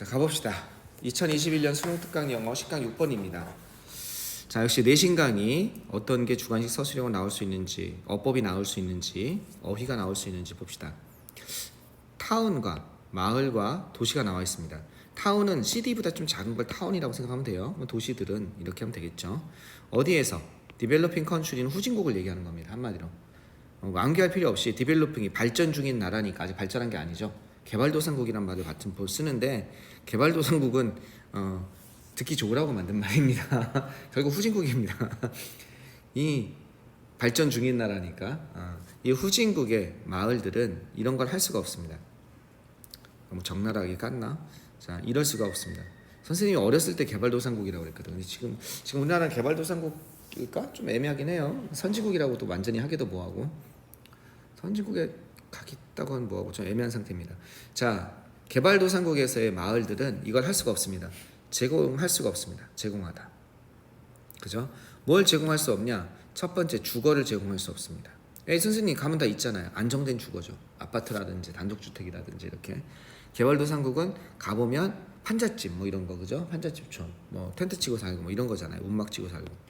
자 가봅시다. 2021년 수능 특강 영어 10강 6번입니다. 자 역시 내신 강의 어떤 게 주관식 서술형으로 나올 수 있는지 어법이 나올 수 있는지 어휘가 나올 수 있는지 봅시다. 타운과 마을과 도시가 나와 있습니다. 타운은 CD보다 좀 작은 걸 타운이라고 생각하면 돼요. 뭐 도시들은 이렇게 하면 되겠죠. 어디에서 디벨로핑 컨트리는 후진국을 얘기하는 겁니다. 한마디로 어, 완기할 필요 없이 디벨로핑이 발전 중인 나라니까 아직 발전한 게 아니죠. 개발도상국이란 말을 같은 볼 쓰는데 개발도상국은 어, 듣기 좋으라고 만든 말입니다. 결국 후진국입니다. 이 발전 중인 나라니까 어, 이 후진국의 마을들은 이런 걸 할 수가 없습니다. 너무 적나라하게 깠나? 자 이럴 수가 없습니다. 선생님이 어렸을 때 개발도상국이라고 그랬거든요. 지금 지금 우리나라는 개발도상국일까? 좀 애매하긴 해요. 선진국이라고도 완전히 하기도 뭐하고 선진국에 가겠다고 하면 뭐하고 좀 애매한 상태입니다. 자 개발도상국에서의 마을들은 이걸 할 수가 없습니다. 제공할 수가 없습니다. 제공하다. 그죠? 뭘 제공할 수 없냐? 첫 번째 주거를 제공할 수 없습니다. 에이 선생님 가면 다 있잖아요. 안정된 주거죠. 아파트라든지 단독주택이라든지 이렇게 개발도상국은 가보면 판잣집 뭐 이런 거 그죠? 판잣집촌 뭐 텐트 치고 살고 뭐 이런 거잖아요. 움막 치고 살고.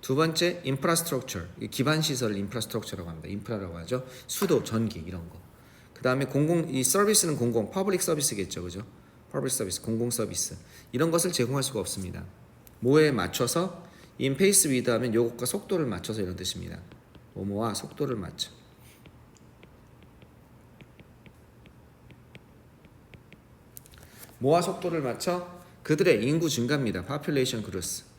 두 번째 인프라스트럭처 기반 시설을 인프라스트럭처라고 합니다. 인프라라고 하죠. 수도, 전기 이런 거. 그 다음에 공공 이 서비스는 공공 퍼블릭 서비스겠죠, 그죠? 퍼블릭 서비스 공공 서비스 이런 것을 제공할 수가 없습니다. 뭐에 맞춰서 인 페이스 위드 하면 요것과 속도를 맞춰서 이런 뜻입니다. 뭐뭐와 속도를 맞춰. 뭐와 속도를 맞춰 그들의 인구 증가입니다. population growth.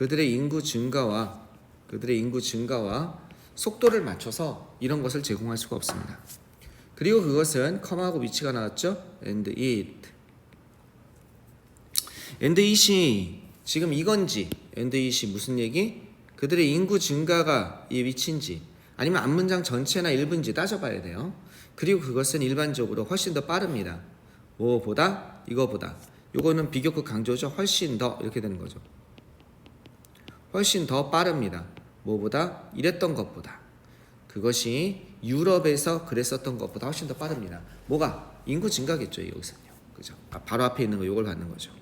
그들의 인구 증가와 그들의 인구 증가와 속도를 맞춰서 이런 것을 제공할 수가 없습니다. 그리고 그것은 컴하고 위치가 나왔죠. and it. and it이 지금 이건지 and it이 무슨 얘기? 그들의 인구 증가가 이 위치인지 아니면 앞문장 전체나 일부인지 따져봐야 돼요. 그리고 그것은 일반적으로 훨씬 더 빠릅니다. 뭐보다 이거보다 요거는 비교급 강조죠. 훨씬 더 이렇게 되는 거죠. 훨씬 더 빠릅니다. 뭐보다 이랬던 것보다 그것이 유럽에서 그랬었던 것보다 훨씬 더 빠릅니다. 뭐가 인구 증가겠죠 여기서요. 그죠? 아, 바로 앞에 있는 거 요걸 받는 거죠.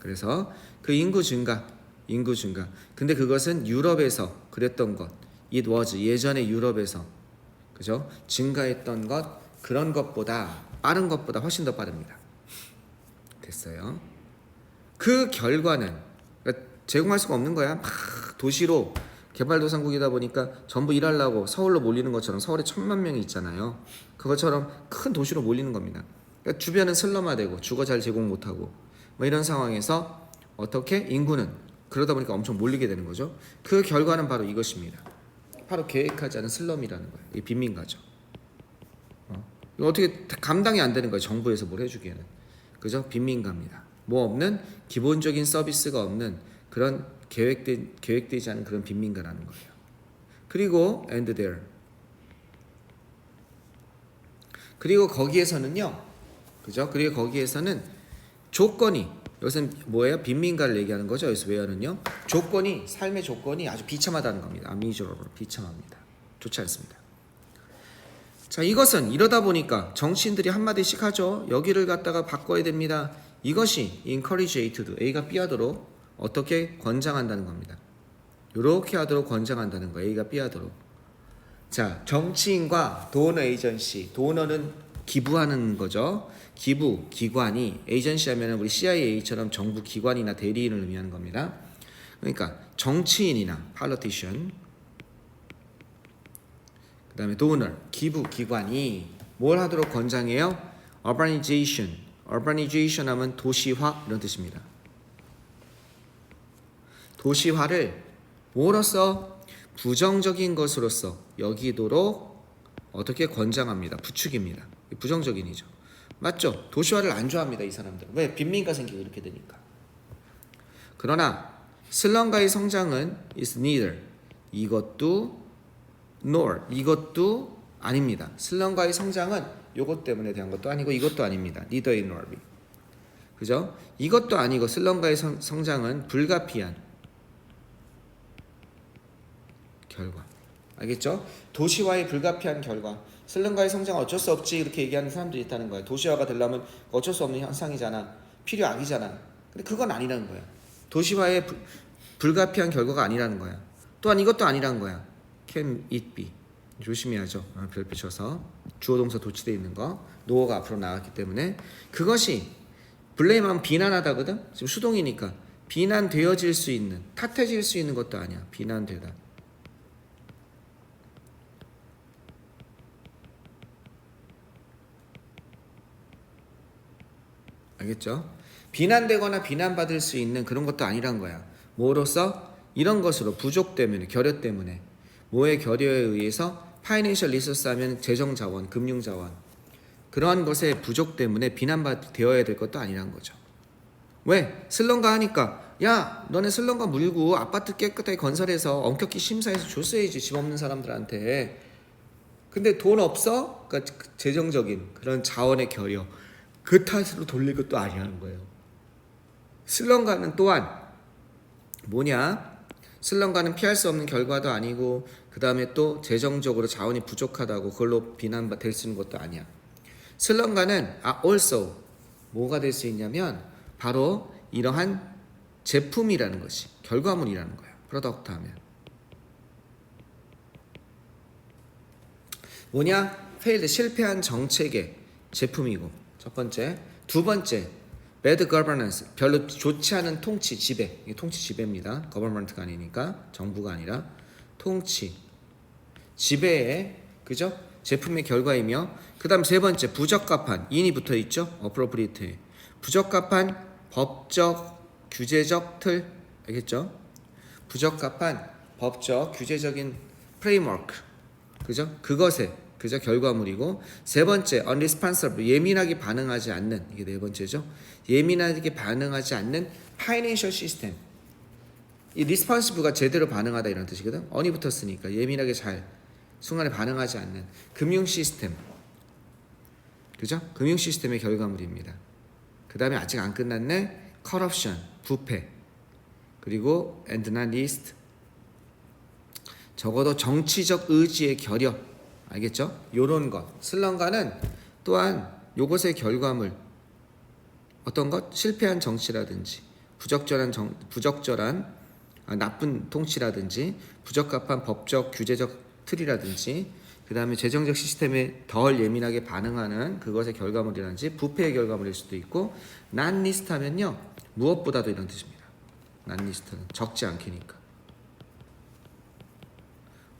그래서 그 인구 증가, 인구 증가. 근데 그것은 유럽에서 그랬던 것, it was 예전에 유럽에서 그죠? 증가했던 것 그런 것보다 빠른 것보다 훨씬 더 빠릅니다. 됐어요. 그 결과는 제공할 수가 없는 거야. 막 도시로 개발도상국이다 보니까 전부 일하려고 서울로 몰리는 것처럼 서울에 천만 명이 있잖아요. 그것처럼 큰 도시로 몰리는 겁니다. 그러니까 주변은 슬럼화되고 주거 잘 제공 못하고 뭐 이런 상황에서 어떻게 인구는 그러다 보니까 엄청 몰리게 되는 거죠. 그 결과는 바로 이것입니다. 바로 계획하지 않은 슬럼이라는 거예요. 이 빈민가죠. 어? 이거 어떻게 감당이 안 되는 거예요. 정부에서 뭘 해주기에는. 그죠? 빈민가입니다. 뭐 없는 기본적인 서비스가 없는 그런 계획된 계획되지 않은 그런 빈민가라는 거예요. 그리고 and there. 그리고 거기에서는요. 그죠? 그리고 거기에서는 조건이 여기서는 뭐예요? 빈민가를 얘기하는 거죠. 여기서 왜냐면요. 조건이 삶의 조건이 아주 비참하다는 겁니다. 미저러블 비참합니다. 좋지 않습니다. 자, 이것은 이러다 보니까 정치인들이 한마디씩 하죠. 여기를 갖다가 바꿔야 됩니다. 이것이 encourage A to do. A가 B 하도록 어떻게 권장한다는 겁니다. 이렇게 하도록 권장한다는 거예요. A가 B 하도록. 자, 정치인과 도너 에이전시. 도너는 기부하는 거죠. 기부 기관이 에이전시 하면은 우리 CIA처럼 정부 기관이나 대리인을 의미하는 겁니다. 그러니까 정치인이나 politician 그다음에 donor 기부 기관이 뭘 하도록 권장해요? urbanization urbanization 하면 도시화 이런 뜻입니다. 도시화를 뭐로써 부정적인 것으로서 여기도록 어떻게 권장합니다. 부추깁니다. 부정적인이죠. 맞죠? 도시화를 안 좋아합니다. 이 사람들. 왜? 빈민가 생기고 이렇게 되니까. 그러나 슬럼가의 성장은 is neither 이것도 nor 이것도 아닙니다. 슬럼가의 성장은 이것 때문에 대한 것도 아니고 이것도 아닙니다. neither nor. 그죠? 이것도 아니고 슬럼가의 성, 성장은 불가피한 결과. 알겠죠? 도시화의 불가피한 결과. 슬럼가의 성장은 어쩔 수 없지 이렇게 얘기하는 사람들이 있다는 거야. 도시화가 되려면 어쩔 수 없는 현상이잖아. 필요악이잖아. 근데 그건 아니라는 거야. 도시화의 불, 불가피한 결과가 아니라는 거야. 또한 이것도 아니라는 거야. Can it be? 조심해야죠. 어, 별표 쳐서 주어 동사 도치돼 있는 거 노어가 앞으로 나왔기 때문에 그것이 블레임하면 비난하다거든. 지금 수동이니까 비난되어질 수 있는 탓해질 수 있는 것도 아니야. 비난되다. 알겠죠? 비난되거나 비난받을 수 있는 그런 것도 아니란 거야. 뭐로서 이런 것으로 부족 때문에 결여 때문에 뭐의 결여에 의해서 파이낸셜 리소스 하면 재정 자원, 금융 자원 그러한 것의 부족 때문에 비난받되어야 될 것도 아니란 거죠. 왜? 슬럼가 하니까 야 너네 슬럼가 물고 아파트 깨끗하게 건설해서 엄격히 심사해서 줬어야지 집 없는 사람들한테 근데 돈 없어? 그러니까 그 재정적인 그런 자원의 결여 그 탓으로 돌릴 것도 아니라는 거예요. 슬럼가는 또한 뭐냐? 슬럼가는 피할 수 없는 결과도 아니고 그 다음에 또 재정적으로 자원이 부족하다고 그걸로 비난될 수 있는 것도 아니야. 슬럼가는 아 also 뭐가 될 수 있냐면 바로 이러한 제품이라는 것이 결과물이라는 거야. 프로덕트 하면 뭐냐? failed 실패한 정책의 제품이고 첫 번째, 두 번째 bad governance 별로 좋지 않은 통치 지배 이게 통치 지배입니다. government가 아니니까 정부가 아니라 통치 지배의 그죠? 제품의 결과이며 그다음 세 번째 부적합한 인이 붙어 있죠. appropriate 부적합한 법적 규제적 틀 알겠죠? 부적합한 법적 규제적인 프레임워크 그죠? 그것의 그죠? 결과물이고 세 번째 unresponsive 예민하게 반응하지 않는 이게 네 번째죠. 예민하게 반응하지 않는 파이낸셜 시스템. 이 responsive가 제대로 반응하다 이런 뜻이거든. 언이 붙었으니까 예민하게 잘 순간에 반응하지 않는 금융 시스템. 그죠? 금융 시스템의 결과물입니다. 그 다음에 아직 안 끝났네. corruption 부패. 그리고 and not least 적어도 정치적 의지의 결여 알겠죠? 요런 것. 슬럼가는 또한 요것의 결과물. 어떤 것? 실패한 정치라든지 부적절한 정, 부적절한 아, 나쁜 통치라든지 부적합한 법적 규제적 틀이라든지 그 다음에 재정적 시스템에 덜 예민하게 반응하는 그것의 결과물이라든지 부패의 결과물일 수도 있고 난 리스트 하면요 무엇보다도 이런 뜻입니다. 난 리스트는 적지 않게니까.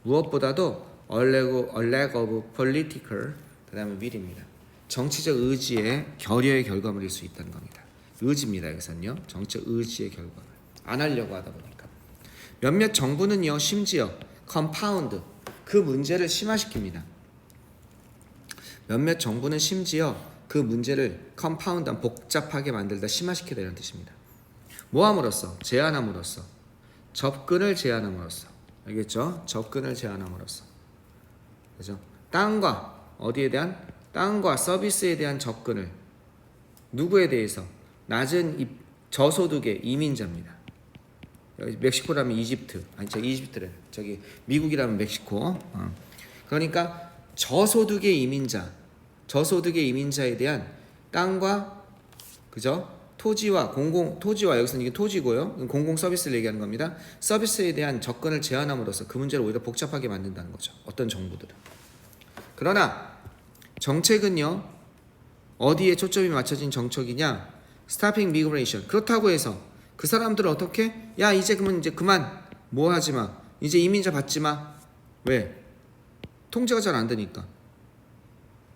무엇보다도 a lack of, political 그다음에 will입니다. 정치적 의지의 결여의 결과물일 수 있다는 겁니다. 의지입니다. 여기서는요. 정치적 의지의 결과물. 안 하려고 하다 보니까 몇몇 정부는요. 심지어 컴파운드 그 문제를 심화시킵니다. 몇몇 정부는 심지어 그 문제를 컴파운드 복잡하게 만들다 심화시키다 이런 뜻입니다. 모함으로써 제한함으로써 접근을 제한함으로써 알겠죠? 접근을 제한함으로써 그죠? 땅과 어디에 대한 땅과 서비스에 대한 접근을 누구에 대해서 낮은 이- 저소득의 이민자입니다. 멕시코라면 이집트 아니 저기 이집트래 저기 미국이라면 멕시코 어. 그러니까 저소득의 이민자 저소득의 이민자에 대한 땅과 그죠 토지와 공공 토지와 여기서는 이게 토지고요. 공공 서비스를 얘기하는 겁니다. 서비스에 대한 접근을 제한함으로써 그 문제를 오히려 복잡하게 만든다는 거죠. 어떤 정부들은 그러나 정책은요 어디에 초점이 맞춰진 정책이냐? 스타핑 미그레이션 그렇다고 해서 그 사람들을 어떻게? 야 이제 그러면 이제 그만. 뭐 하지 마. 이제 이민자 받지 마 왜? 통제가 잘 안 되니까.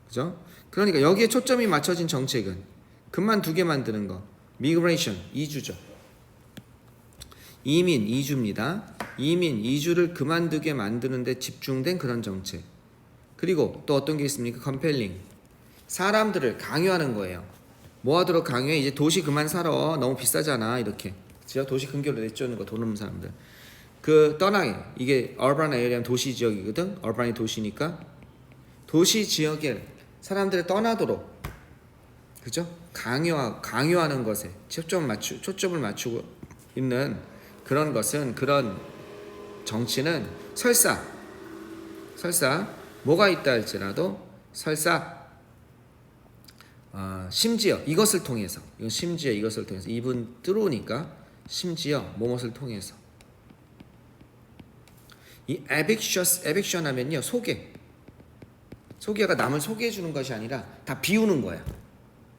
그죠? 그러니까 여기에 초점이 맞춰진 정책은 그만두게 만드는 거 미그레이션 이주죠. 이민 이주입니다. 이민 이주를 그만두게 만드는데 집중된 그런 정책. 그리고 또 어떤 게 있습니까? 컴펠링 사람들을 강요하는 거예요. 뭐 하도록 강요해? 이제 도시 그만 살아. 너무 비싸잖아. 이렇게. 그죠? 도시 근교로 내쫓는 거 돈 없는 사람들. 그 떠나게. 이게 얼반 에리아는 도시 지역이거든. 얼반이 도시니까. 도시 지역에 사람들을 떠나도록 그죠? 강요하 강요하는 것에 초점을 맞추 초점을 맞추고 있는 그런 것은 그런 정치는 설사. 설사. 뭐가 있다 할지라도 설사. 어, 심지어 이것을 통해서. 심지어 이것을 통해서. 이분 들어오니까 심지어 뭐뭇을 통해서. 이 에빅셔스 에빅션 하면요 소개. 소개가 남을 소개해 주는 것이 아니라 다 비우는 거야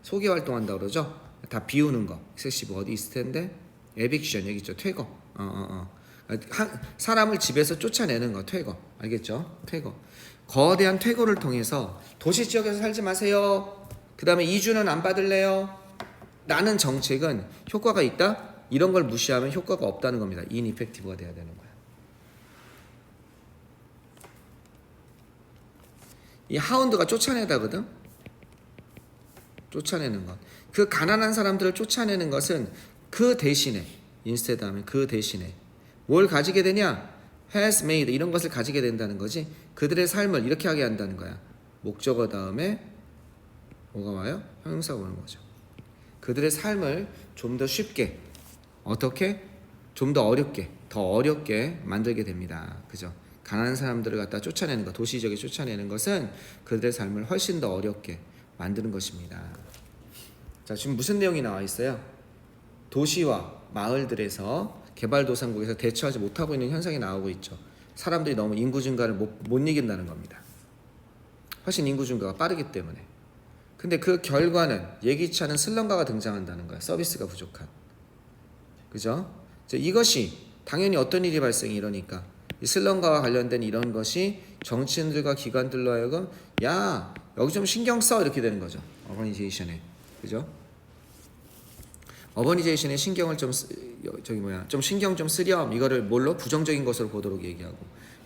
소개 활동한다 그러죠? 다 비우는 거. 섹시브 어디 있을 텐데? 에빅션 여기 있죠. 퇴거. 어어어. 어, 한- 사람을 집에서 쫓아내는 거 퇴거. 알겠죠? 퇴거. 거대한 퇴거를 통해서 도시 지역에서 살지 마세요. 그 다음에 이주는 안 받을래요? 라는 정책은 효과가 있다? 이런 걸 무시하면 효과가 없다는 겁니다. 인이펙티브가 돼야 되는 거야. 이 하운드가 쫓아내다거든. 쫓아내는 것. 그 가난한 사람들을 쫓아내는 것은 그 대신에 인스테드 하면 그 대신에 뭘 가지게 되냐? has made 이런 것을 가지게 된다는 거지. 그들의 삶을 이렇게 하게 한다는 거야. 목적어 다음에 뭐가 와요? 형용사가 오는 거죠. 그들의 삶을 좀 더 쉽게 어떻게 좀 더 어렵게 더 어렵게 만들게 됩니다. 그죠? 가난한 사람들을 갖다 쫓아내는 것, 도시적에 쫓아내는 것은 그들의 삶을 훨씬 더 어렵게 만드는 것입니다. 자, 지금 무슨 내용이 나와 있어요? 도시와 마을들에서 개발도상국에서 대처하지 못하고 있는 현상이 나오고 있죠. 사람들이 너무 인구 증가를 못, 못 이긴다는 겁니다. 훨씬 인구 증가가 빠르기 때문에. 근데 그 결과는 예기치 않은 슬럼가가 등장한다는 거야. 서비스가 부족한. 그죠? 이것이 당연히 어떤 일이 발생이 이러니까 이 슬럼가와 관련된 이런 것이 정치인들과 기관들로 하여금 야 여기 좀 신경 써 이렇게 되는 거죠. 어버니제이션에 그죠? 어버니제이션에 신경을 좀 쓰, 저기 뭐야 좀 신경 좀 쓰렴 이거를 뭘로 부정적인 것으로 보도록 얘기하고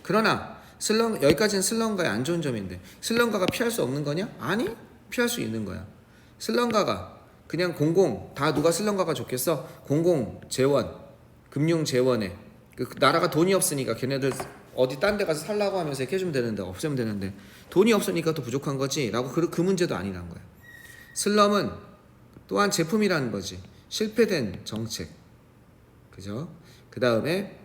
그러나 슬럼 여기까지는 슬럼가의 안 좋은 점인데 슬럼가가 피할 수 없는 거냐? 아니 피할 수 있는 거야. 슬럼가가 그냥 공공 다 누가 슬럼가가 좋겠어? 공공 재원 금융 재원에 그 나라가 돈이 없으니까 걔네들 어디 딴 데 가서 살라고 하면서 이렇게 해주면 되는데 없으면 되는데 돈이 없으니까 또 부족한 거지라고 그, 그 문제도 아니란 거야. 슬럼은 또한 제품이라는 거지. 실패된 정책. 그죠? 그 다음에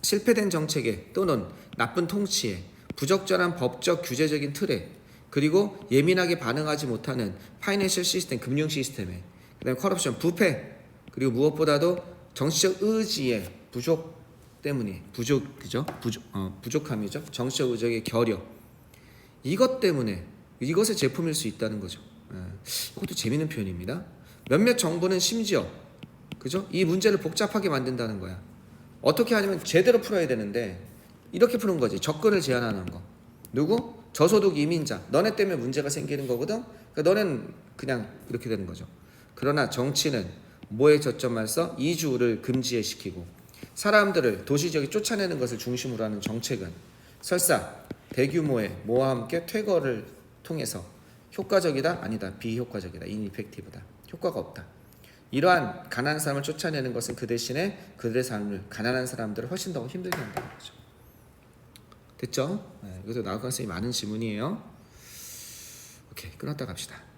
실패된 정책에 또는 나쁜 통치에 부적절한 법적 규제적인 틀에 그리고 예민하게 반응하지 못하는 파이낸셜 시스템 금융 시스템에 그 다음에 커럽션 부패 그리고 무엇보다도 정치적 의지의 부족 때문에 부족 그죠 부족 어, 부족함이죠 정치적 의지의 결여 이것 때문에 이것의 제품일 수 있다는 거죠. 예. 이것도 재밌는 표현입니다. 몇몇 정부는 심지어 그죠? 이 문제를 복잡하게 만든다는 거야. 어떻게 하냐면 제대로 풀어야 되는데 이렇게 푸는 거지. 접근을 제한하는 거. 누구? 저소득 이민자. 너네 때문에 문제가 생기는 거거든. 그러니까 너는 그냥 이렇게 되는 거죠. 그러나 정치는 뭐에 초점을 써? 이주를 금지에 시키고 사람들을 도시적에 쫓아내는 것을 중심으로 하는 정책은 설사 대규모의 뭐와 함께 퇴거를 통해서 효과적이다? 아니다. 비효과적이다. 인이펙티브다. 효과가 없다. 이러한 가난한 사람을 쫓아내는 것은 그 대신에 그들의 삶을 가난한 사람들을 훨씬 더 힘들게 한다는 거죠. 됐죠? 네, 이것도 나올 가능성이 많은 지문이에요. 오케이 끊었다 갑시다